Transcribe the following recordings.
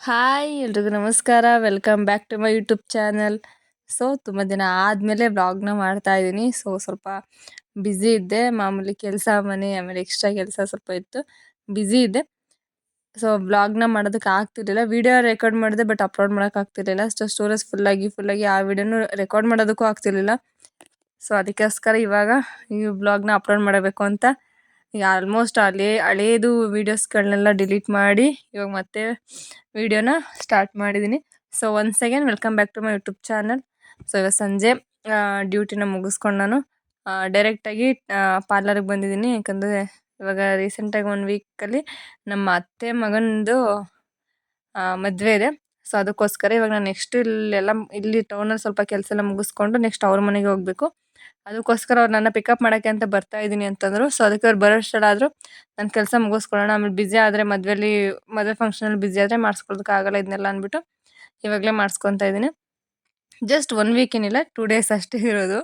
Hi ಎಲ್ರಿಗೂ ನಮಸ್ಕಾರ. Welcome back to my YouTube channel so ತುಂಬ ದಿನ ಆದಮೇಲೆ ವ್ಲಾಗ್ನ ಮಾಡ್ತಾ ಇದ್ದೀನಿ ಸೊ ಸ್ವಲ್ಪ ಬ್ಯುಸಿ ಇದ್ದೆ. ಮಾಮೂಲಿ ಕೆಲಸ ಮನೆ, ಆಮೇಲೆ ಎಕ್ಸ್ಟ್ರಾ ಕೆಲಸ ಸ್ವಲ್ಪ ಇತ್ತು. ಬ್ಯುಸಿ ಇದ್ದೆ. ಸೊ ವ್ಲಾಗ್ನ ಮಾಡೋದಕ್ಕೆ ಆಗ್ತಿರ್ಲಿಲ್ಲ. ವಿಡಿಯೋ ರೆಕಾರ್ಡ್ ಮಾಡಿದೆ ಬಟ್ ಅಪ್ಲೋಡ್ ಮಾಡೋಕೆ ಆಗ್ತಿರ್ಲಿಲ್ಲ. ಸೊ ಸ್ಟೋರೇಜ್ ಫುಲ್ಲಾಗಿ ಫುಲ್ಲಾಗಿ ಆ ವಿಡಿಯೋನು ರೆಕಾರ್ಡ್ ಮಾಡೋದಕ್ಕೂ ಆಗ್ತಿರ್ಲಿಲ್ಲ. ಸೊ ಅದಕ್ಕೋಸ್ಕರ ಇವಾಗ ಈ ವ್ಲಾಗ್ನ ಅಪ್ಲೋಡ್ ಮಾಡಬೇಕು ಅಂತ ಈಗ ಆಲ್ಮೋಸ್ಟ್ ಅಲ್ಲಿ ಹಳೇದು ವೀಡಿಯೋಸ್ಗಳನ್ನೆಲ್ಲ ಡಿಲೀಟ್ ಮಾಡಿ ಇವಾಗ ಮತ್ತೆ ವಿಡಿಯೋನ ಸ್ಟಾರ್ಟ್ ಮಾಡಿದ್ದೀನಿ so once again welcome back to my YouTube channel so ಇವಾಗ ಸಂಜೆ ಡ್ಯೂಟಿನ ಮುಗಿಸ್ಕೊಂಡು ನಾನು ಡೈರೆಕ್ಟಾಗಿ ಪಾರ್ಲರ್ಗೆ ಬಂದಿದ್ದೀನಿ ಯಾಕಂದರೆ ಇವಾಗ ರೀಸೆಂಟಾಗಿ ಒನ್ ವೀಕಲ್ಲಿ ನಮ್ಮ ಅತ್ತೆ ಮಗನದು ಮದುವೆ ಇದೆ. ಸೊ ಅದಕ್ಕೋಸ್ಕರ ಇವಾಗ ನಾನು ನೆಕ್ಸ್ಟ್ ಇಲ್ಲೆಲ್ಲ, ಇಲ್ಲಿ ಟೌನಲ್ಲಿ ಸ್ವಲ್ಪ ಕೆಲಸ ಎಲ್ಲ ಮುಗಿಸ್ಕೊಂಡು ನೆಕ್ಸ್ಟ್ ಅವ್ರ ಮನೆಗೆ ಹೋಗಬೇಕು. ಅದಕ್ಕೋಸ್ಕರ ಅವ್ರು ನನ್ನ ಪಿಕಪ್ ಮಾಡೋಕ್ಕೆ ಅಂತ ಬರ್ತಾ ಇದ್ದೀನಿ ಅಂತಂದರು. ಸೊ ಅದಕ್ಕೆ ಅವ್ರು ಬರೋ ಆದರೂ. ನನ್ನ ಕೆಲಸ ಮುಗಿಸ್ಕೊಳ್ಳೋಣ, ಆಮೇಲೆ ಬ್ಯುಸಿ ಆದರೆ ಮದುವೆಲಿ, ಮದುವೆ ಫಂಕ್ಷನಲ್ಲಿ ಬ್ಯುಸಿ ಆದರೆ ಆಗಲ್ಲ ಇದನ್ನೆಲ್ಲ ಅಂದ್ಬಿಟ್ಟು ಇವಾಗಲೇ ಮಾಡಿಸ್ಕೊತಾ ಇದ್ದೀನಿ. ಜಸ್ಟ್ ಒನ್ ವೀಕ್ ಏನಿಲ್ಲ ಟೂ ಡೇಸ್ ಅಷ್ಟೇ ಇರೋದು.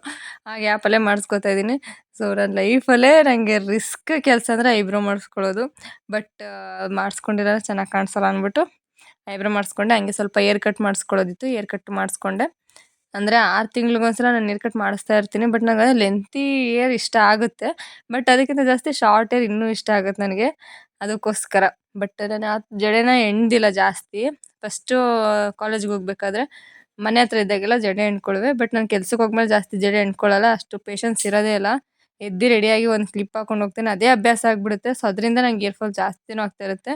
ಆ ಗ್ಯಾಪಲ್ಲೇ ಮಾಡಿಸ್ಕೊತಾ ಇದ್ದೀನಿ. ಸೊ ನನ್ನ ಲೈಫಲ್ಲೇ ನನಗೆ ರಿಸ್ಕ್ ಕೆಲಸ ಅಂದರೆ ಐಬ್ರೋ ಮಾಡಿಸ್ಕೊಳ್ಳೋದು. ಬಟ್ ಮಾಡಿಸ್ಕೊಂಡಿರೋ ಚೆನ್ನಾಗಿ ಕಾಣಿಸಲ್ಲ ಅಂದ್ಬಿಟ್ಟು ಐಬ್ರೋ ಮಾಡಿಸ್ಕೊಂಡೆ. ಹಂಗೆ ಸ್ವಲ್ಪ ಏರ್ ಕಟ್ ಮಾಡಿಸ್ಕೊಳ್ಳೋದಿತ್ತು ಏರ್ ಕಟ್ ಮಾಡಿಸ್ಕೊಂಡೆ. ಅಂದರೆ ಆರು ತಿಂಗ್ಳಿಗೊಂದ್ಸಲ ನಾನು ಏರ್ ಕಟ್ ಮಾಡಿಸ್ತಾ ಇರ್ತೀನಿ ಬಟ್ ನನಗೆ ಲೆಂತಿ ಏರ್ ಇಷ್ಟ ಆಗುತ್ತೆ. ಬಟ್ ಅದಕ್ಕಿಂತ ಜಾಸ್ತಿ ಶಾರ್ಟ್ ಏರ್ ಇನ್ನೂ ಇಷ್ಟ ಆಗುತ್ತೆ ನನಗೆ. ಅದಕ್ಕೋಸ್ಕರ. ಬಟ್ ನಾನು ಆ ಜಡೆನ ಎಣ್ದಿಲ್ಲ ಜಾಸ್ತಿ. ಫಸ್ಟು ಕಾಲೇಜ್ಗೆ ಹೋಗ್ಬೇಕಾದ್ರೆ ಮನೆ ಹತ್ರ ಇದ್ದಾಗೆಲ್ಲ ಜಡೆ ಎಣ್ಕೊಳ್ವೆ ಬಟ್ ನಾನು ಕೆಲ್ಸಕ್ಕೆ ಹೋಗ್ಮೇಲೆ ಜಾಸ್ತಿ ಜಡೆ ಎಣ್ಕೊಳ್ಳಲ್ಲ ಅಷ್ಟು ಪೇಷನ್ಸ್ ಇರೋದೇ ಇಲ್ಲ. ಎದ್ದು ರೆಡಿಯಾಗಿ ಒಂದು ಕ್ಲಿಪ್ ಹಾಕೊಂಡು ಹೋಗ್ತೇನೆ. ಅದೇ ಅಭ್ಯಾಸ ಆಗಿಬಿಡುತ್ತೆ. ಸೊ ಅದರಿಂದ ನಂಗೆ ಏರ್ ಫಾಲ್ ಜಾಸ್ತಿನೂ ಆಗ್ತಾ ಇರುತ್ತೆ.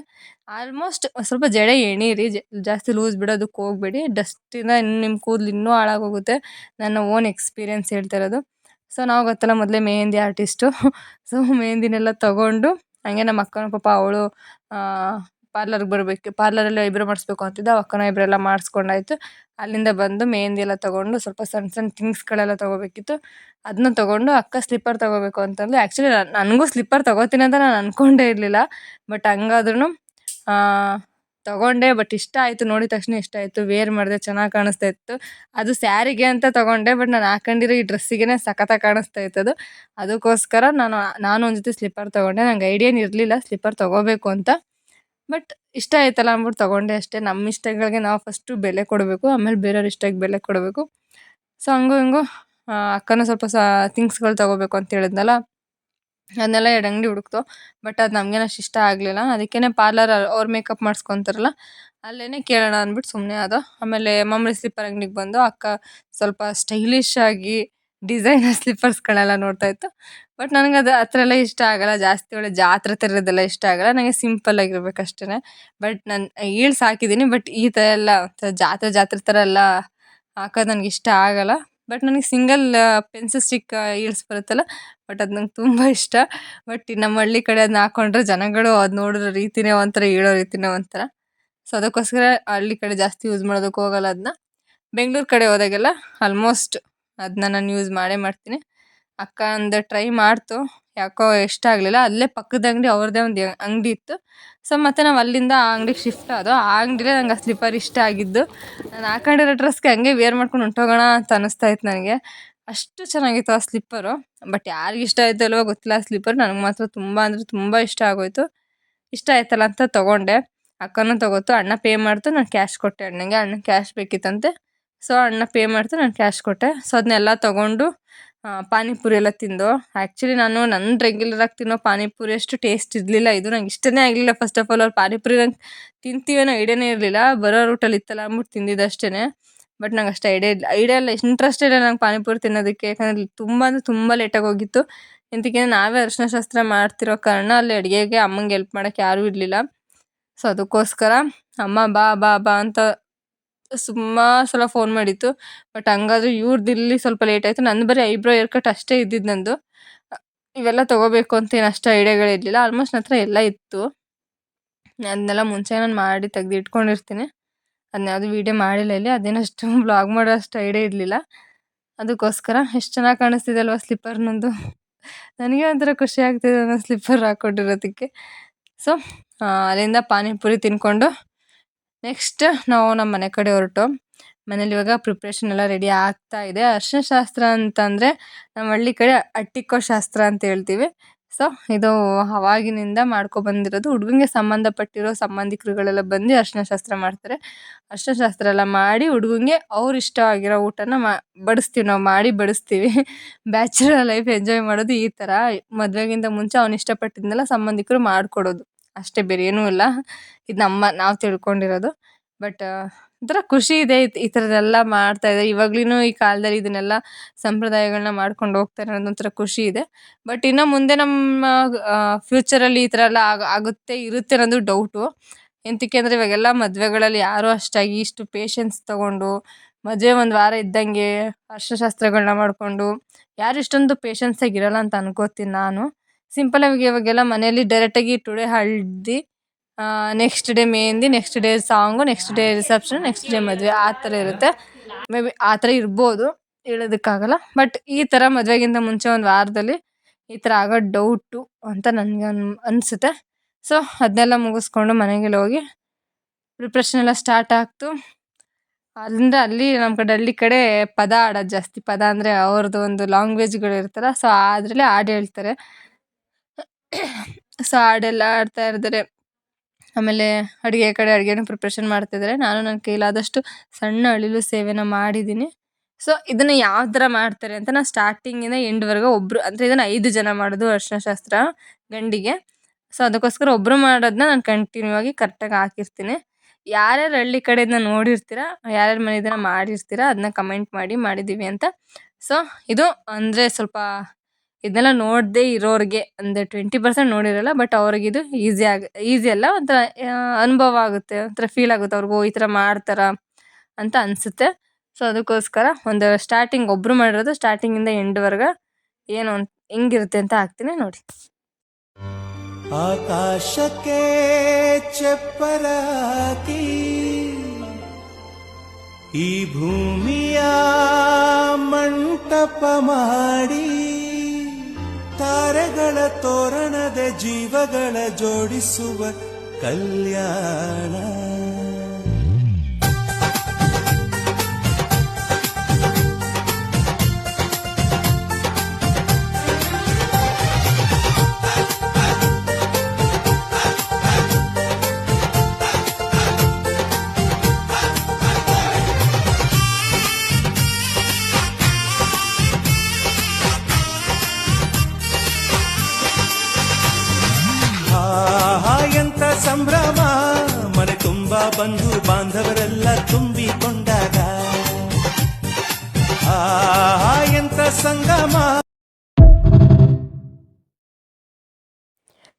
ಆಲ್ಮೋಸ್ಟ್ ಸ್ವಲ್ಪ ಜಡೆ ಎಣೀರಿ. ಜಾಸ್ತಿ ಲೂಸ್ ಬಿಡೋದಕ್ಕೆ ಹೋಗಬೇಡಿ. ಡಸ್ಟಿಂದ ಇನ್ನು ನಿಮ್ಮ ಕೂದಲು ಇನ್ನೂ ಹಾಳಾಗೋಗುತ್ತೆ. ನನ್ನ ಓನ್ ಎಕ್ಸ್ಪೀರಿಯೆನ್ಸ್ ಹೇಳ್ತಾ ಇರೋದು. ಸೊ ನಾವು ಗೊತ್ತಲ್ಲ ಮೊದಲೇ ಮೆಹಂದಿ ಆರ್ಟಿಸ್ಟು ಸೊ ಮೆಹಂದಿನೆಲ್ಲ ತೊಗೊಂಡು, ಹಂಗೆ ನಮ್ಮ ಅಕ್ಕನ ಪಾಪ ಅವಳು ಪಾರ್ಲರ್ಗೆ ಬರಬೇಕು ಪಾರ್ಲರಲ್ಲಿ ಐಬ್ರೋ ಮಾಡಿಸ್ಬೇಕು ಅಂತಿದ್ದೆ ಅಕ್ಕನ ಐಬ್ರೋ ಎಲ್ಲ ಮಾಡಿಸ್ಕೊಂಡಾಯ್ತು. ಅಲ್ಲಿಂದ ಬಂದು ಮೆಹಂದಿ ಎಲ್ಲ ತೊಗೊಂಡು ಸ್ವಲ್ಪ ಸಣ್ಣ ಸಣ್ಣ ಥಿಂಗ್ಸ್ಗಳೆಲ್ಲ ತೊಗೋಬೇಕಿತ್ತು. ಅದನ್ನ ತೊಗೊಂಡು ಅಕ್ಕ ಸ್ಲಿಪ್ಪರ್ ತೊಗೋಬೇಕು ಅಂತಂದು ಆ್ಯಕ್ಚುಲಿ ನನಗೂ ಸ್ಲಿಪ್ಪರ್ ತೊಗೋತೀನಿ ಅಂತ ನಾನು ಅಂದ್ಕೊಂಡೇ ಇರಲಿಲ್ಲ. ಬಟ್ ಹಂಗಾದ್ರೂ ತೊಗೊಂಡೆ. ಬಟ್ ಇಷ್ಟ ಆಯಿತು ನೋಡಿದ ತಕ್ಷಣ ಇಷ್ಟ ಆಯಿತು. ವೇರ್ ಮಾಡಿದೆ, ಚೆನ್ನಾಗಿ ಕಾಣಿಸ್ತಾ ಇತ್ತು. ಅದು ಸ್ಯಾರಿಗೆ ಅಂತ ತೊಗೊಂಡೆ. ಬಟ್ ನಾನು ಹಾಕೊಂಡಿರೋ ಈ ಡ್ರೆಸ್ಸಿಗೆ ಸಖತ್ತಾಗಿ ಕಾಣಿಸ್ತಾ ಅದು ಅದಕ್ಕೋಸ್ಕರ ನಾನು ನಾನು ಒಂದು ಜೊತೆ ಸ್ಲಿಪ್ಪರ್ ತೊಗೊಂಡೆ. ನಂಗೆ ಐಡಿಯಾನು ಇರಲಿಲ್ಲ. ಸ್ಲಿಪ್ಪರ್ ತೊಗೋಬೇಕು ಅಂತ. ಬಟ್ ಇಷ್ಟ ಆಯ್ತಲ್ಲ ಅಂದ್ಬಿಟ್ಟು ತಗೊಂಡೆ ಅಷ್ಟೇ. ನಮ್ಮ ಇಷ್ಟಗಳಿಗೆ ನಾವು ಫಸ್ಟು ಬೆಲೆ ಕೊಡಬೇಕು, ಆಮೇಲೆ ಬೇರೆಯವ್ರ ಇಷ್ಟಕ್ಕೆ ಬೆಲೆ ಕೊಡಬೇಕು. ಸೊ ಹಂಗೂ ಹಿಂಗೂ ಅಕ್ಕನೂ ಸ್ವಲ್ಪ ಸ ಥಿಂಗ್ಸ್ಗಳು ತೊಗೋಬೇಕು ಅಂತ ಹೇಳಿದ್ನಲ್ಲ. ಅದನ್ನೆಲ್ಲ ಎರಡು ಅಂಗಡಿ ಹುಡುಕ್ತು. ಬಟ್ ಅದು ನಮಗೇನು ಅಷ್ಟು ಇಷ್ಟ ಆಗಲಿಲ್ಲ. ಅದಕ್ಕೇ ಪಾರ್ಲರ್ ಅವ್ರು ಮೇಕಪ್ ಮಾಡಿಸ್ಕೊತಾರಲ್ಲ ಅಲ್ಲೇ ಕೇಳೋಣ ಅಂದ್ಬಿಟ್ಟು ಸುಮ್ಮನೆ ಅದು ಆಮೇಲೆ ಮಾಮೂಲಿ ಸ್ಲಿಪ್ಪರ್ ಅಂಗಡಿಗೆ ಬಂದು ಅಕ್ಕ ಸ್ವಲ್ಪ ಸ್ಟೈಲಿಶ್ ಆಗಿ ಡಿಸೈನರ್ ಸ್ಲಿಪ್ಪರ್ಸ್ಗಳೆಲ್ಲ ನೋಡ್ತಾ ಇತ್ತು. ಬಟ್ ನನಗೆ ಅದು ಆ ಎಲ್ಲ ಇಷ್ಟ ಆಗಲ್ಲ, ಜಾಸ್ತಿ ಒಳ್ಳೆ ಜಾತ್ರೆ ಥರದ್ದೆಲ್ಲ ಇಷ್ಟ ಆಗಲ್ಲ. ನನಗೆ ಸಿಂಪಲ್ ಆಗಿರ್ಬೇಕು ಬಟ್ ನಾನು ಈಳ್ಸ್ ಹಾಕಿದ್ದೀನಿ. ಬಟ್ ಈ ಥರ ಎಲ್ಲ ಜಾತ್ರೆ ಜಾತ್ರೆ ಥರ ಎಲ್ಲ ಹಾಕೋದು ನನಗೆ ಇಷ್ಟ ಆಗಲ್ಲ. ಬಟ್ ನನಗೆ ಸಿಂಗಲ್ ಪೆನ್ಸಿಲ್ ಸ್ಟಿಕ್ ಈಳ್ಸ್ ಬರುತ್ತಲ್ಲ, ಬಟ್ ಅದು ನಂಗೆ ತುಂಬ ಇಷ್ಟ. ಬಟ್ ನಮ್ಮ ಹಳ್ಳಿ ಕಡೆ ಅದನ್ನ ಹಾಕೊಂಡ್ರೆ ಜನಗಳು ಅದು ನೋಡಿರೋ ರೀತಿನೇ ಒಂಥರ, ಹೇಳೋ ರೀತಿನೇ ಒಂಥರ. ಸೊ, ಅದಕ್ಕೋಸ್ಕರ ಹಳ್ಳಿ ಕಡೆ ಜಾಸ್ತಿ ಯೂಸ್ ಮಾಡೋದಕ್ಕೆ ಹೋಗಲ್ಲ ಅದನ್ನ ಬೆಂಗಳೂರು ಕಡೆ ಹೋದಾಗೆಲ್ಲ ಆಲ್ಮೋಸ್ಟ್ ಅದನ್ನ ನಾನು ಯೂಸ್ ಮಾಡೇ ಮಾಡ್ತೀನಿ. ಅಕ್ಕ ಅಂದ ಟ್ರೈ ಮಾಡ್ತು. ಯಾಕೋ ಇಷ್ಟ ಆಗಲಿಲ್ಲ. ಅಲ್ಲೇ ಪಕ್ಕದ ಅಂಗಡಿ ಅವ್ರದ್ದೇ ಒಂದು ಅಂಗಡಿ ಇತ್ತು. ಸೊ ಮತ್ತೆ ನಾವು ಅಲ್ಲಿಂದ ಆ ಅಂಗಡಿಗೆ ಶಿಫ್ಟ್ ಆದೋ ಆ ಅಂಗಡಿಲೇ ನಂಗೆ ಆ ಸ್ಲಿಪ್ಪರ್ ಇಷ್ಟ ಆಗಿದ್ದು. ನಾನು ಹಾಕೊಂಡಿರೋ ಡ್ರೆಸ್ಗೆ ಹಂಗೆ ವೇರ್ ಮಾಡ್ಕೊಂಡು ಹೊಂಟೋಗೋಣ ಅಂತ ಅನ್ನಿಸ್ತಾ ಇತ್ತು ನನಗೆ. ಅಷ್ಟು ಚೆನ್ನಾಗಿತ್ತು ಆ ಸ್ಲಿಪ್ಪರು ಬಟ್ ಯಾರಿಗೆ ಇಷ್ಟ ಆಯ್ತು ಗೊತ್ತಿಲ್ಲ ಆ ಸ್ಲಿಪ್ಪರ್ ನನಗೆ ಮಾತ್ರ ತುಂಬ ಅಂದರೆ ತುಂಬ ಇಷ್ಟ ಆಗೋಯ್ತು. ಇಷ್ಟ ಆಯ್ತಲ್ಲ ಅಂತ ತೊಗೊಂಡೆ. ಅಕ್ಕನೂ ತೊಗೋತು. ಅಣ್ಣ ಪೇ ಮಾಡ್ತು. ನಾನು ಕ್ಯಾಶ್ ಕೊಟ್ಟೆ ಅಣ್ಣಂಗೆ. ಅಣ್ಣ ಕ್ಯಾಶ್ ಬೇಕಿತ್ತಂತೆ. ಸೊ ಅಣ್ಣ ಪೇ ಮಾಡ್ತಾ ನಾನು ಕ್ಯಾಶ್ ಕೊಟ್ಟೆ. ಸೊ ಅದನ್ನೆಲ್ಲ ತೊಗೊಂಡು ಪಾನಿಪುರಿ ಎಲ್ಲ ತಿಂದು. ಆ್ಯಕ್ಚುಲಿ ನಾನು ನನ್ನ ರೆಗ್ಯುಲರಾಗಿ ತಿನ್ನೋ ಪಾನಿಪುರಿ ಅಷ್ಟು ಟೇಸ್ಟ್ ಇರಲಿಲ್ಲ. ಇದು ನಂಗೆ ಇಷ್ಟನೇ ಆಗಲಿಲ್ಲ. ಫಸ್ಟ್ ಆಫ್ ಆಲ್ ಅವ್ರು ಪಾನಿಪುರಿ ನಂಗೆ ತಿಂತೀವಿ ಅನ್ನೋ ಐಡಿಯಾನೇ ಇರಲಿಲ್ಲ. ಬರೋ ರೂಟಲ್ಲಿ ಇತ್ತಲ್ಲ ಅಂದ್ಬಿಟ್ಟು ತಿಂದಿದ್ದು ಅಷ್ಟೇ ಬಟ್ ನಂಗೆ ಅಷ್ಟು ಐಡಿಯಾ ಇಲ್ಲ ಐಡಿಯಾ ಇಲ್ಲ. ಇಂಟ್ರೆಸ್ಟ್ ಇಲ್ಲ ನಂಗೆ ಪಾನಿಪುರಿ ತಿನ್ನೋದಕ್ಕೆ. ಯಾಕಂದರೆ ತುಂಬ ಅಂದರೆ ತುಂಬ ಲೇಟಾಗಿ ಹೋಗಿತ್ತು. ಎಂತಕ್ಕೆ ನಾವೇ ಅರಿಶಿನ ಶಾಸ್ತ್ರ ಮಾಡ್ತಿರೋ ಕಾರಣ ಅಲ್ಲಿ ಅಡುಗೆಗೆ ಅಮ್ಮಂಗೆ ಹೆಲ್ಪ್ ಮಾಡೋಕ್ಕೆ ಯಾರೂ ಇರಲಿಲ್ಲ. ಸೊ ಅದಕ್ಕೋಸ್ಕರ, ಅಮ್ಮ ಬಾ ಬಾ ಬಾ ಅಂತ ಸುಮಾರು ಸಲ ಫೋನ್ ಮಾಡಿತ್ತು ಬಟ್ ಹಂಗಾದ್ರೂ ಇವ್ರದ್ದು ಇಲ್ಲಿ ಸ್ವಲ್ಪ ಲೇಟ್ ಆಯಿತು. ನಂದು ಬರೀ ಐಬ್ರೋ ಏರ್ ಕಟ್ ಅಷ್ಟೇ ಇದ್ದಿದ್ದು ನಂದು. ಇವೆಲ್ಲ ತೊಗೋಬೇಕು ಅಂತ ಏನು ಅಷ್ಟು ಐಡಿಯಾಗಳಿರಲಿಲ್ಲ ಆಲ್ಮೋಸ್ಟ್ ನನ್ನ ಹತ್ರ ಎಲ್ಲ ಇತ್ತು. ಅದನ್ನೆಲ್ಲ ಮುಂಚೆ ನಾನು ಮಾಡಿ ತೆಗ್ದು ಇಟ್ಕೊಂಡಿರ್ತೀನಿ. ಅದನ್ನ ಯಾವುದು ವೀಡಿಯೋ ಮಾಡಿಲ್ಲ ಇಲ್ಲಿ. ಅದೇನಷ್ಟು ಬ್ಲಾಗ್ ಮಾಡೋ ಅಷ್ಟು ಐಡಿಯಾ ಇರಲಿಲ್ಲ. ಅದಕ್ಕೋಸ್ಕರ ಎಷ್ಟು ಚೆನ್ನಾಗಿ ಕಾಣಿಸ್ತಿದೆ ಅಲ್ವಾ ಸ್ಲಿಪ್ಪರ್ ನಂದು ನನಗೆ ಒಂಥರ ಖುಷಿ ಆಗ್ತಿದೆ ನಾನು ಸ್ಲಿಪ್ಪರ್ ಹಾಕ್ಕೊಂಡಿರೋದಕ್ಕೆ ಸೊ ಅಲ್ಲಿಂದ ಪಾನಿಪುರಿ ತಿನ್ಕೊಂಡು ನೆಕ್ಸ್ಟ್ ನಾವು ನಮ್ಮ ಮನೆ ಕಡೆ ಹೊರಟು. ಮನೇಲಿ ಇವಾಗ ಪ್ರಿಪ್ರೇಷನ್ ಎಲ್ಲ ರೆಡಿ ಆಗ್ತಾ ಇದೆ. ಅರ್ಶಿನ ಶಾಸ್ತ್ರ ಅಂತಂದರೆ ನಮ್ಮ ಹಳ್ಳಿ ಕಡೆ ಅಟ್ಟಿಕೋ ಶಾಸ್ತ್ರ ಅಂತ ಹೇಳ್ತೀವಿ. ಸೊ ಇದು ಅವಾಗಿನಿಂದ ಮಾಡ್ಕೊಬಂದಿರೋದು ಹುಡುಗನಿಗೆ ಸಂಬಂಧಪಟ್ಟಿರೋ ಸಂಬಂಧಿಕರುಗಳೆಲ್ಲ ಬಂದು ಅರಿಶಿನ ಶಾಸ್ತ್ರ ಮಾಡ್ತಾರೆ. ಅರಿಶಿನ ಶಾಸ್ತ್ರ ಎಲ್ಲ ಮಾಡಿ ಹುಡುಗನಿಗೆ ಅವ್ರು ಇಷ್ಟ ಆಗಿರೋ ಊಟನ ಮಾ, ಬಡಿಸ್ತೀವಿ. ನಾವು ಮಾಡಿ ಬಡಿಸ್ತೀವಿ. ಬ್ಯಾಚುಲರ್ ಲೈಫ್ ಎಂಜಾಯ್ ಮಾಡೋದು ಈ ಥರ. ಮದುವೆಗಿಂತ ಮುಂಚೆ ಅವ್ನು ಇಷ್ಟಪಟ್ಟಿದ್ನೆಲ್ಲ ಸಂಬಂಧಿಕರು ಮಾಡಿಕೊಡೋದು. ಅಷ್ಟೇ ಬೇರೆ ಏನೂ ಇಲ್ಲ. ಇದು ನಮ್ಮ, ನಾವು ತಿಳ್ಕೊಂಡಿರೋದು. ಬಟ್ ಒಂಥರ ಖುಷಿ ಇದೆ ಈ ಥರದ್ದೆಲ್ಲ ಮಾಡ್ತಾ ಇದ್ದಾರೆ ಇವಾಗ್ಲೂ ಈ ಕಾಲದಲ್ಲಿ ಇದನ್ನೆಲ್ಲ ಸಂಪ್ರದಾಯಗಳನ್ನ ಮಾಡ್ಕೊಂಡು ಹೋಗ್ತಾರೆ ಅನ್ನೋದು ಒಂಥರ ಖುಷಿ ಇದೆ. ಬಟ್ ಇನ್ನು ಮುಂದೆ ನಮ್ಮ ಫ್ಯೂಚರಲ್ಲಿ ಈ ಥರ ಎಲ್ಲ ಆಗ, ಆಗುತ್ತೆ, ಇರುತ್ತೆ ಅನ್ನೋದು ಡೌಟು ಎಂತಕ್ಕೆ ಅಂದರೆ ಇವಾಗೆಲ್ಲ ಮದುವೆಗಳಲ್ಲಿ ಯಾರೂ ಅಷ್ಟಾಗಿ ಇಷ್ಟು ಪೇಷನ್ಸ್ ತಗೊಂಡು, ಮದುವೆ ಒಂದು ವಾರ ಇದ್ದಂಗೆ ಅರ್ಶಶಾಸ್ತ್ರಗಳನ್ನ ಮಾಡಿಕೊಂಡು, ಯಾರು ಇಷ್ಟೊಂದು ಪೇಷನ್ಸಾಗಿರಲ್ಲ ಅಂತ ಅನ್ಕೋತೀನಿ ನಾನು. ಸಿಂಪಲಾಗಿ ಇವಾಗೆಲ್ಲ ಮನೆಯಲ್ಲಿ ಡೈರೆಕ್ಟ್ ಆಗಿ ಟುಡೇ ಹಳದಿ next day mehndi next day song next day reception next day ಮದುವೆ, ಆ ಥರ ಇರುತ್ತೆ. ಮೇ ಬಿ ಆ ಥರ ಇರ್ಬೋದು, ಹೇಳೋದಕ್ಕಾಗಲ್ಲ. ಬಟ್ ಈ ಥರ ಮದುವೆಗಿಂತ ಮುಂಚೆ ಒಂದು ವಾರದಲ್ಲಿ ಈ ಥರ ಆಗೋ ಡೌಟು ಅಂತ ನನಗೆ ಅನ್, ಅನಿಸುತ್ತೆ. ಸೊ ಅದನ್ನೆಲ್ಲ ಮುಗಿಸ್ಕೊಂಡು ಮನೆಗೆಲ್ಲ ಹೋಗಿ ಪ್ರಿಪ್ರೇಷನ್ ಎಲ್ಲ ಸ್ಟಾರ್ಟ್ ಆಗ್ತು. ಅಲ್ಲಿಂದ ಅಲ್ಲಿ ನಮ್ಮ ಕಡೆ, ಹಳ್ಳಿ ಕಡೆ ಪದ ಆಡೋದು ಜಾಸ್ತಿ. ಪದ ಅಂದರೆ ಅವ್ರದ್ದು ಒಂದು ಲ್ಯಾಂಗ್ವೇಜ್ಗಳು ಇರ್ತಾರೆ ಸೊ ಅದರಲ್ಲೇ ಹಾಡು ಹೇಳ್ತಾರೆ. ಸೊ ಹಾಡೆಲ್ಲ ಆಡ್ತಾ ಇರ್ತಾರೆ. ಆಮೇಲೆ ಅಡುಗೆ ಕಡೆ ಅಡುಗೆನ ಪ್ರಿಪ್ರೇಷನ್ ಮಾಡ್ತಿದ್ದಾರೆ. ನಾನು ನನ್ನ ಕೈಲಾದಷ್ಟು ಸಣ್ಣ ಅಳಿಲು ಸೇವೆನ ಮಾಡಿದ್ದೀನಿ. ಸೊ ಇದನ್ನು ಯಾವ ಥರ ಮಾಡ್ತಾರೆ ಅಂತ ನಾನು ಸ್ಟಾರ್ಟಿಂಗಿಂದ ಎಂಡ್ವರೆಗೂ ಒಬ್ಬರು ಅಂದರೆ ಇದನ್ನು ಐದು ಜನ ಮಾಡೋದು ಅರಿಶಿನ ಶಾಸ್ತ್ರ ಗಂಡಿಗೆ. ಸೊ ಅದಕ್ಕೋಸ್ಕರ ಒಬ್ಬರು ಮಾಡೋದನ್ನ ನಾನು ಕಂಟಿನ್ಯೂ ಆಗಿ ಕರೆಕ್ಟಾಗಿ ಹಾಕಿರ್ತೀನಿ. ಯಾರ್ಯಾರು ಹಳ್ಳಿ ಕಡೆಯಿಂದ ನೋಡಿರ್ತೀರ, ಯಾರ್ಯಾರ ಮನೆ ಇದನ್ನು ಮಾಡಿರ್ತೀರ ಅದನ್ನ ಕಮೆಂಟ್ ಮಾಡಿ ಮಾಡಿದ್ದೀವಿ ಅಂತ. ಸೊ ಇದು ಅಂದರೆ ಸ್ವಲ್ಪ ಇದನ್ನೆಲ್ಲ ನೋಡದೆ ಇರೋರಿಗೆ ಅಂದರೆ ಟ್ವೆಂಟಿ ಪರ್ಸೆಂಟ್ ನೋಡಿರಲ್ಲ ಬಟ್ ಅವ್ರಿಗೆ ಇದು ಈಸಿ ಆಗ ಈಸಿ ಅಲ್ಲ, ಒಂಥರ ಅನುಭವ ಆಗುತ್ತೆ, ಒಂಥರ ಫೀಲ್ ಆಗುತ್ತೆ ಅವ್ರಿಗೂ ಈ ಥರ ಮಾಡ್ತಾರ ಅಂತ ಅನಿಸುತ್ತೆ. ಸೊ ಅದಕ್ಕೋಸ್ಕರ ಒಂದು ಸ್ಟಾರ್ಟಿಂಗ್ ಒಬ್ಬರು ಮಾಡಿರೋದು ಸ್ಟಾರ್ಟಿಂಗಿಂದ ಎಂಡ್ವರೆಗೆ ಏನು ಅಂತ, ಹೆಂಗಿರುತ್ತೆ ಅಂತ ಹಾಕ್ತೀನಿ ನೋಡಿ. ಆಕಾಶಕ್ಕೆ ಚಪ್ಪರ ಹಾಕಿ, ಈ ಭೂಮಿಯ ಮಂಟಪ ಮಾಡಿ ತಾರೆಗಳ ತೋರಣದ ಜೀವಗಳ ಜೋಡಿಸುವ ಕಲ್ಯಾಣ.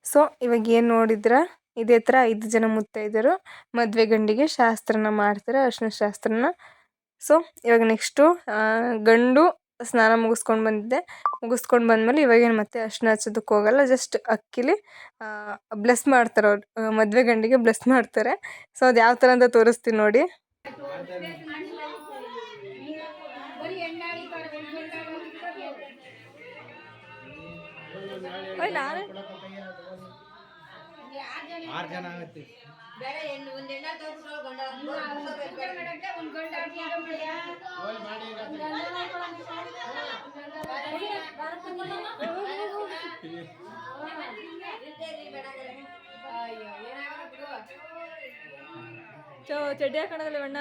ಸೊ, ಇವಾಗ ಏನು ನೋಡಿದ್ರ? ಇದೇ ಥರ ಐದು ಜನ ಮುತ್ತೈದರು ಮದುವೆ ಗಂಡಿಗೆ ಶಾಸ್ತ್ರನ ಮಾಡ್ತಾರೆ ಅರಿಶಿನ ಶಾಸ್ತ್ರನ. ಸೊ, ಇವಾಗ ನೆಕ್ಸ್ಟು ಗಂಡು ಸ್ನಾನ ಮುಗಿಸ್ಕೊಂಡು ಬಂದಿದ್ದೆ. ಮುಗಿಸ್ಕೊಂಡು ಬಂದಮೇಲೆ ಇವಾಗೇನು ಮತ್ತೆ ಅರ್ಶಿನ ಹಚ್ಚೋದಕ್ಕೆ ಹೋಗಲ್ಲ ಜಸ್ಟ್ ಅಕ್ಕಿಲಿ ಬ್ಲೆಸ್ ಮಾಡ್ತಾರೆ ಅವ್ರು. ಮದುವೆ ಗಂಡಿಗೆ ಬ್ಲೆಸ್ ಮಾಡ್ತಾರೆ. ಸೊ, ಅದು ಯಾವ ಥರ ಅಂತ ತೋರಿಸ್ತೀನಿ ನೋಡಿ. ಆರು ಜನ ಆಗತ್ತೆ. ಚೋ ಚಡ್ಡಿ ಹಾಕೋಣದಲ್ಲ ಬಣ್ಣ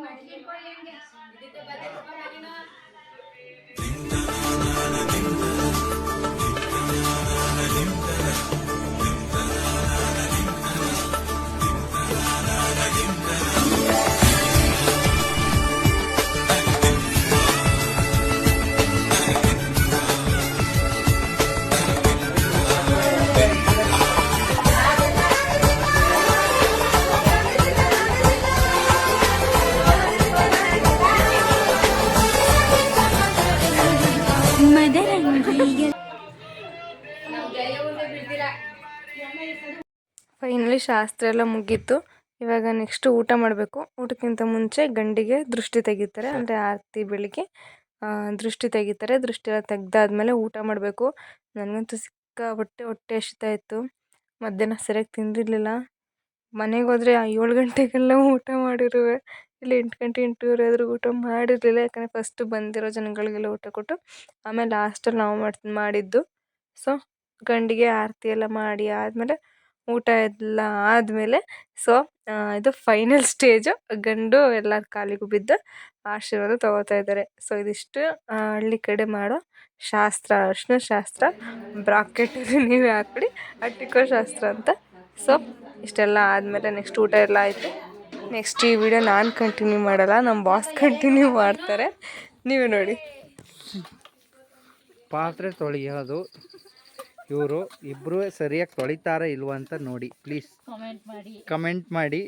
తింటానా ಶಾಸ್ತ್ರ ಎಲ್ಲ ಮುಗೀತು. ಇವಾಗ ನೆಕ್ಸ್ಟ್ ಊಟ ಮಾಡಬೇಕು. ಊಟಕ್ಕಿಂತ ಮುಂಚೆ ಗಂಡಿಗೆ ದೃಷ್ಟಿ ತೆಗಿತಾರೆ. ಅಂದರೆ ಆರತಿ ಬೆಳಿಗ್ಗೆ ದೃಷ್ಟಿ ತೆಗಿತಾರೆ. ದೃಷ್ಟಿ ಎಲ್ಲ ತೆಗ್ದಾದ್ಮೇಲೆ ಊಟ ಮಾಡಬೇಕು. ನನಗಂತೂ ಸಿಕ್ಕಾಪಟ್ಟೆ ಹೊಟ್ಟೆ ಹಸಿತಾ ಇತ್ತು. ಮಧ್ಯಾಹ್ನ ಸರಿಯಾಗಿ ತಿಂದಿರಲಿಲ್ಲ. ಮನೆಗೆ ಹೋದರೆ ಏಳು ಗಂಟೆಗೆಲ್ಲ ಊಟ ಮಾಡಿರುವೆ. ಇಲ್ಲಿ ಎಂಟು ಗಂಟೆ ಎಂಟೂವರೆ ಆದರೂ ಊಟ ಮಾಡಿರಲಿಲ್ಲ. ಯಾಕಂದರೆ ಫಸ್ಟು ಬಂದಿರೋ ಜನಗಳಿಗೆಲ್ಲ ಊಟ ಕೊಟ್ಟು, ಆಮೇಲೆ ಲಾಸ್ಟಲ್ಲಿ ನಾವು ಮಾಡ್ತ, ಮಾಡಿದ್ದು. ಸೊ ಗಂಡಿಗೆ ಆರತಿ ಎಲ್ಲ ಮಾಡಿ ಆದಮೇಲೆ ಊಟ ಎಲ್ಲ ಆದಮೇಲೆ ಸೊ ಇದು ಫೈನಲ್ ಸ್ಟೇಜು ಗಂಡು ಎಲ್ಲರ ಕಾಲಿಗೂ ಬಿದ್ದು ಆಶೀರ್ವಾದ ತಗೋತಾ ಇದ್ದಾರೆ. ಸೊ ಇದಿಷ್ಟು ಹಳ್ಳಿ ಕಡೆ ಮಾಡೋ ಶಾಸ್ತ್ರ, ಅರ್ಶಿನ ಶಾಸ್ತ್ರ ಬ್ರಾಕೆಟ್ ನೀವೇ ಹಾಕ್ಬಿಡಿ, ಅಟ್ಟಿಕೋ ಶಾಸ್ತ್ರ ಅಂತ. ಸೊ ಇಷ್ಟೆಲ್ಲ ಆದಮೇಲೆ ನೆಕ್ಸ್ಟ್ ಊಟ ಎಲ್ಲ ಆಯಿತು. ನೆಕ್ಸ್ಟ್ ಈ ವಿಡಿಯೋ ನಾನು ಕಂಟಿನ್ಯೂ ಮಾಡಲ್ಲ ನಮ್ಮ ಬಾಸ್ ಕಂಟಿನ್ಯೂ ಮಾಡ್ತಾರೆ. ನೀವೇ ನೋಡಿ. ಪಾತ್ರೆ ತೊಳೆಯೋದು. ಇವರು ಇಬ್ರು ಸರಿಯಾಗಿ ತೊಳಿತಾರ ಇಲ್ವಾ ಅಂತ ನೋಡಿ ಪ್ಲೀಸ್ ಕಾಮೆಂಟ್ ಮಾಡಿ. ಕಮೆಂಟ್ ಮಾಡಿ.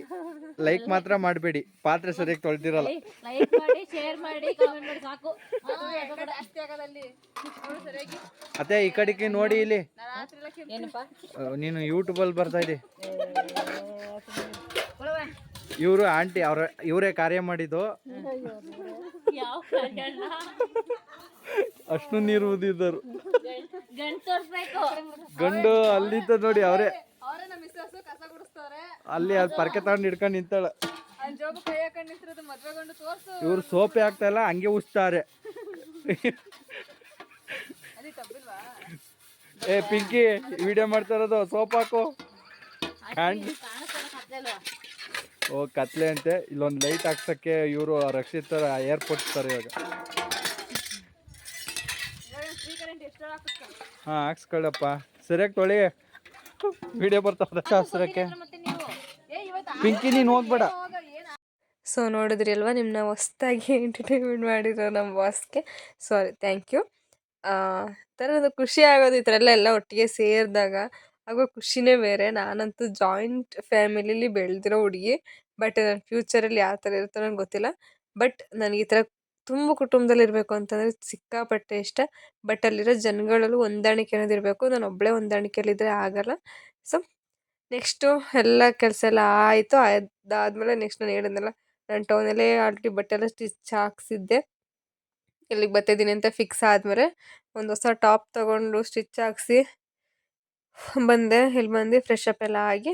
ಲೈಕ್ ಮಾತ್ರ ಮಾಡಬೇಡಿ. ಪಾತ್ರೆ ಸರಿಯಾಗಿ ತೊಳೆದಿರಲ್ಲ. ಲೈಕ್ ಮಾಡಿ ಶೇರ್ ಮಾಡಿ ಕಾಮೆಂಟ್ ಮಾಡಿ ಸಾಕು. ಅತ್ತೆ ಈ ಕಡೆಗೆ ನೋಡಿ ಇಲ್ಲಿ. ಏನಪ್ಪ? ಅಹ್, ನೀನು ಯೂಟ್ಯೂಬಲ್ಲಿ ಬರ್ತಾ ಇದೆ ಇವರು ಆಂಟಿ ಅವ್ರ ಇವರೇ ಕಾರ್ಯ ಮಾಡಿದ್ದು. ಯಾವ ಅಷ್ಟು ನೀರು ಊದಿದ್ದರು ತೋರಿಸ್ಬೇಕು. ಗಂಡು ಅಲ್ಲಿದ್ದ ನೋಡಿ ಅವರೇ ಅಲ್ಲಿ ಅದ್ ಪರ್ಕೆ ತಗೊಂಡ್ ಹಿಡ್ಕೊಂಡು ನಿಂತಾಳ. ಇವ್ರು ಸೋಪೆ ಆಗ್ತಾ ಇಲ್ಲ ಹಂಗೆ ಉಸ್ತಾರೆ. ಏ ಪಿಂಕಿ ವಿಡಿಯೋ ಮಾಡ್ತಾ ಇರೋದು ಸೋಪ್ ಹಾಕು. ಓ ಕತ್ಲೆ ಅಂತೆ. ಇಲ್ಲೊಂದು ಲೈಟ್ ಹಾಕ್ಸಕ್ಕೆ ಇವರು ರಕ್ಷಿತ ಏರ್ಪೋರ್ಟ್ ಇವಾಗ ಹಾಂ ಹಾಕ್ಸ್ಕೊಳ್ಳಪ್ಪ. ಸರಿಯಾಗಿ ತೊಳಿ. ವಿಡಿಯೋ ಬರ್ತಾವ ಶಾಸ್ತ್ರಕ್ಕೆ. ಪಿಂಕಿ ನೀನು ಹೋಗ್ಬೇಡ. ಸೊ ನೋಡಿದ್ರಿ ಅಲ್ವಾ? ನಿಮ್ಮನ್ನ ಹೊಸ್ದಾಗಿ ಎಂಟರ್ಟೈನ್ಮೆಂಟ್ ಮಾಡಿರೋ ನಮ್ಮ ಬಾಸ್ಗೆ. ಸಾರಿ ಥ್ಯಾಂಕ್ ಯು ಥರದ ಖುಷಿ ಆಗೋದು ಈ ಥರ ಎಲ್ಲ ಎಲ್ಲ ಒಟ್ಟಿಗೆ ಸೇರಿದಾಗ ಆಗೋ ಖುಷಿನೇ ಬೇರೆ. ನಾನಂತೂ ಜಾಯಿಂಟ್ ಫ್ಯಾಮಿಲಿಲಿ ಬೆಳೆದಿರೋ ಹುಡುಗಿ ಬಟ್ ನನ್ನ ಫ್ಯೂಚರಲ್ಲಿ ಯಾವ ಥರ ಇರುತ್ತೋ ನನಗೆ ಗೊತ್ತಿಲ್ಲ. ಬಟ್ ನನಗೆ ಈ ಥರ ತುಂಬ ಕುಟುಂಬದಲ್ಲಿ ಇರಬೇಕು ಅಂತಂದರೆ ಸಿಕ್ಕಾಪಟ್ಟೆ ಇಷ್ಟ. ಬಟ್ ಅಲ್ಲಿರೋ ಜನಗಳಲ್ಲೂ ಹೊಂದಾಣಿಕೆ ಅನ್ನೋದು ಇರಬೇಕು. ನಾನು ಒಬ್ಬಳೇ ಹೊಂದಾಣಿಕೆಯಲ್ಲಿದ್ದರೆ ಆಗಲ್ಲ. ಸೊ ನೆಕ್ಸ್ಟು ಎಲ್ಲ ಕೆಲಸ ಎಲ್ಲ ಆಯಿತು. ಅದಾದಮೇಲೆ ನೆಕ್ಸ್ಟ್ ನಾನು ಹೇಳಿದ್ನಲ್ಲ, ನಾನು ಟೌನಲ್ಲೇ ಆಲ್ರೆಡಿ ಬಟ್ಟೆ ಎಲ್ಲ ಸ್ಟಿಚ್ ಹಾಕ್ಸಿದ್ದೆ. ಇಲ್ಲಿಗೆ ಬರ್ತಿದ್ದೀನಿ ಅಂತ ಫಿಕ್ಸ್ ಆದಮೇಲೆ ಒಂದು ಹೊಸ ಟಾಪ್ ತೊಗೊಂಡು ಸ್ಟಿಚ್ ಹಾಕ್ಸಿ ಬಂದೆ. ಇಲ್ಲಿ ಬಂದು ಫ್ರೆಶ್ ಅಪ್ ಎಲ್ಲ ಆಗಿ,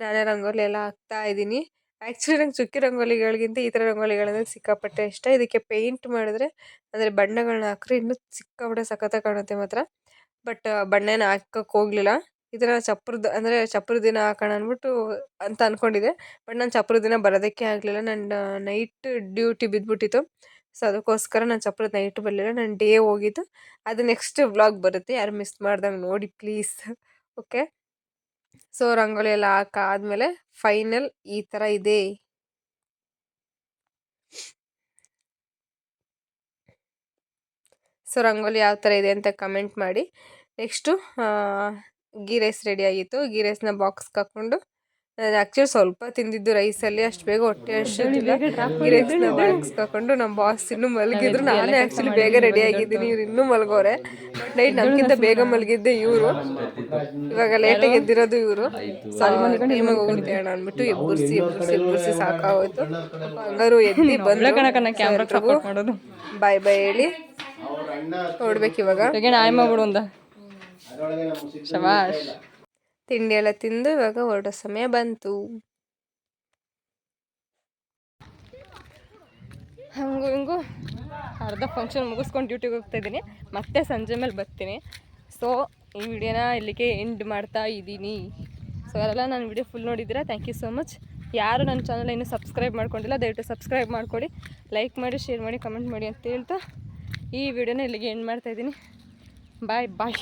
ನಾನೇ ರಂಗೋಲಿ ಎಲ್ಲ ಹಾಕ್ತಾ ಇದ್ದೀನಿ. ಆ್ಯಕ್ಚುಲಿ ನಂಗೆ ಚುಕ್ಕಿ ರಂಗೋಲಿಗಳಿಗಿಂತ ಈ ಥರ ರಂಗೋಲಿಗಳಂದ್ರೆ ಸಿಕ್ಕಾಪಟ್ಟೆ ಇಷ್ಟ. ಇದಕ್ಕೆ ಪೇಂಟ್ ಮಾಡಿದ್ರೆ ಅಂದರೆ ಬಣ್ಣಗಳನ್ನ ಹಾಕ್ರೆ ಇನ್ನೂ ಸಿಕ್ಕಾಪಟ್ಟೆ ಸಖತ್ತಾಗಿ ಕಾಣುತ್ತೆ ಮಾತ್ರ. ಬಟ್ ಬಣ್ಣ ಏನು ಹಾಕಕ್ಕೆ ಹೋಗಲಿಲ್ಲ. ಇದನ್ನ ಚಪ್ರದ, ಅಂದರೆ ಚಪ್ರದ ದಿನ ಹಾಕೋಣ ಅಂದ್ಬಿಟ್ಟು ಅಂತ ಅಂದ್ಕೊಂಡಿದ್ದೆ ಬಟ್ ನಾನು ಚಪ್ರದ ದಿನ ಬರೋದಕ್ಕೆ ಆಗಲಿಲ್ಲ. ನನ್ನ ನೈಟ್ ಡ್ಯೂಟಿ ಬಿದ್ದುಬಿಟ್ಟಿತ್ತು ಸೊ ಅದಕ್ಕೋಸ್ಕರ ನಾನು ಚಪ್ರದ ನೈಟ್ ಬರಲಿಲ್ಲ. ನಾನು ಡೇ ಹೋಗಿದ್ದು. ಅದು ನೆಕ್ಸ್ಟ್ ವ್ಲಾಗ್ ಬರುತ್ತೆ. ಯಾರು ಮಿಸ್ ಮಾಡ್ದಂಗೆ ನೋಡಿ ಪ್ಲೀಸ್ ಓಕೆ ಸೊ ರಂಗೋಲಿ ಎಲ್ಲ ಹಾಕಾದ್ಮೇಲೆ ಫೈನಲ್ ಈ ಥರ ಇದೆ. ಸೊ, ರಂಗೋಲಿ ಯಾವ ಥರ ಇದೆ ಅಂತ ಕಮೆಂಟ್ ಮಾಡಿ. ನೆಕ್ಸ್ಟು ಗೀ ರೈಸ್ ರೆಡಿ ಆಗಿತ್ತು. ಗೀ ರೈಸ್ನ ಬಾಕ್ಸ್ಗೆ ಹಾಕ್ಕೊಂಡು ನಾನು ಆ್ಯಕ್ಚುಲಿ ಸ್ವಲ್ಪ ತಿಂದಿದ್ದು ರೈಸಲ್ಲಿ ಅಷ್ಟು ಬೇಗ ಹೊಟ್ಟೆ ಅಷ್ಟೇ ಗೀ ರೈಸ್ನ ಬಾಕ್ಸ್ಗೆ ಹಾಕೊಂಡು ನಮ್ಮ ಬಾಸ್ ಇನ್ನೂ ಮಲಗಿದ್ರು. ನಾನೇ ಆ್ಯಕ್ಚುಲಿ ಬೇಗ ರೆಡಿ ಆಗಿದ್ದೀನಿ. ಇವ್ರು ಇನ್ನೂ ಮಲಗೋರೆ. ಬಟ್ ನೈಟ್ ನಮ್ಗಿಂತ ಬೇಗ ಮಲಗಿದ್ದೆ ಇವರು. ಇವಾಗ ಲೇಟಾಗಿ ಎದ್ದಿರೋದು ಇವರು. ಟೈಮಿಗೆ ಹೋಗುತ್ತೆ ಅಣ್ಣ ಅಂದ್ಬಿಟ್ಟು ಎಬ್ಬರ್ಸಿ ಎಬ್ಬರ್ಸಿ ಎಬ್ಬರ್ಸಿ ಸಾಕಾಗೋಯ್ತು. ಹಂಗಾರು ಎದ್ದಿ ಬಂದು ಬಾಯ್ ಬಾಯ್ ಹೇಳಿ. ನೋಡ್ಬೇಕು ಇವಾಗ. ತಿಂಡಿ ಎಲ್ಲ ತಿಂದು ಇವಾಗ ಹೊರಡೋ ಸಮಯ ಬಂತು. ಹಂಗೂ ಹಿಂಗೂ ಅರ್ಧ ಫಂಕ್ಷನ್ ಮುಗಿಸ್ಕೊಂಡು ಡ್ಯೂಟಿಗೆ ಹೋಗ್ತಾ ಇದ್ದೀನಿ. ಮತ್ತೆ ಸಂಜೆ ಮೇಲೆ ಬರ್ತೀನಿ. ಸೊ ಈ ವಿಡಿಯೋನ ಇಲ್ಲಿಗೆ ಎಂಡ್ ಮಾಡ್ತಾ ಇದ್ದೀನಿ. ಸೊ ಅದೆಲ್ಲ ನಾನು ವಿಡಿಯೋ ಫುಲ್ ನೋಡಿದ್ದೀರಾ? ಥ್ಯಾಂಕ್ ಯು ಸೋ ಮಚ್ ಯಾರು ನನ್ನ ಚಾನಲ್ ಇನ್ನೂ ಸಬ್ಸ್ಕ್ರೈಬ್ ಮಾಡ್ಕೊಂಡಿಲ್ಲ, ದಯವಿಟ್ಟು ಸಬ್ಸ್ಕ್ರೈಬ್ ಮಾಡ್ಕೊಳ್ಳಿ ಲೈಕ್ ಮಾಡಿ ಶೇರ್ ಮಾಡಿ ಕಮೆಂಟ್ ಮಾಡಿ ಅಂತ ಹೇಳ್ತಾ ಈ ವಿಡಿಯೋನ ಇಲ್ಲಿಗೆ ಎಂಡ್ ಮಾಡ್ತಾ ಇದ್ದೀನಿ. ಬಾಯ್ ಬಾಯ್